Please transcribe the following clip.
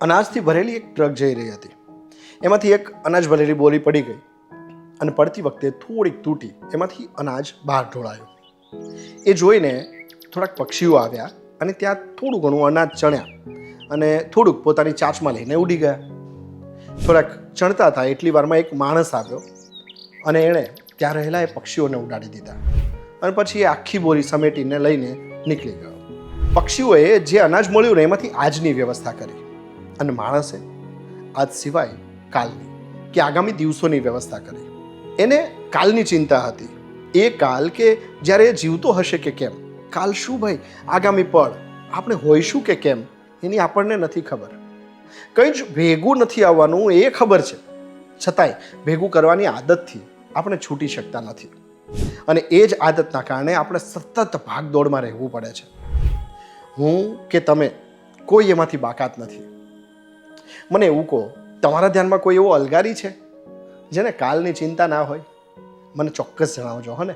અનાજથી ભરેલી એક ટ્રક જઈ રહી હતી. એમાંથી એક અનાજ ભરેલી બોરી પડી ગઈ અને પડતી વખતે થોડીક તૂટી એમાંથી અનાજ બહાર ઢોળાયું. એ જોઈને થોડાક પક્ષીઓ આવ્યા અને ત્યાં થોડું ઘણું અનાજ ચણ્યા અને થોડુંક પોતાની ચાંચમાં લઈને ઉડી ગયા. થોડાક ચણતા હતા એટલી વારમાં એક માણસ આવ્યો અને એણે ત્યાં રહેલા એ પક્ષીઓને ઉડાડી દીધા અને પછી એ આખી બોરી સમેટીને લઈને નીકળી ગયો. પક્ષીઓએ જે અનાજ મળ્યું ને એમાંથી આજની વ્યવસ્થા કરી. અને માણસે આજ સિવાય કાલની કે આગામી દિવસોની વ્યવસ્થા કરી. એને કાલની ચિંતા હતી. એ કાલ કે જ્યારે એ જીવતો હશે કે કેમ? કાલ શું ભાઈ? આગામી પળ આપણે હોઈશું કે કેમ? એની આપણને નથી ખબર. કંઈ જ ભેગું નથી આવવાનું એ ખબર છે. છતાંય ભેગું કરવાની આદતથી આપણે છૂટી શકતા નથી. અને એ જ આદતના કારણે આપણે સતત ભાગદોડમાં રહેવું પડે છે. હું કે તમે કોઈ એમાંથી બાકાત નથી. મને એવું કહો, તમારા ધ્યાનમાં કોઈ એવો અલગારી છે, જેને કાલની ચિંતા ના હોય? મને ચોક્કસ જણાવજો, હો ને?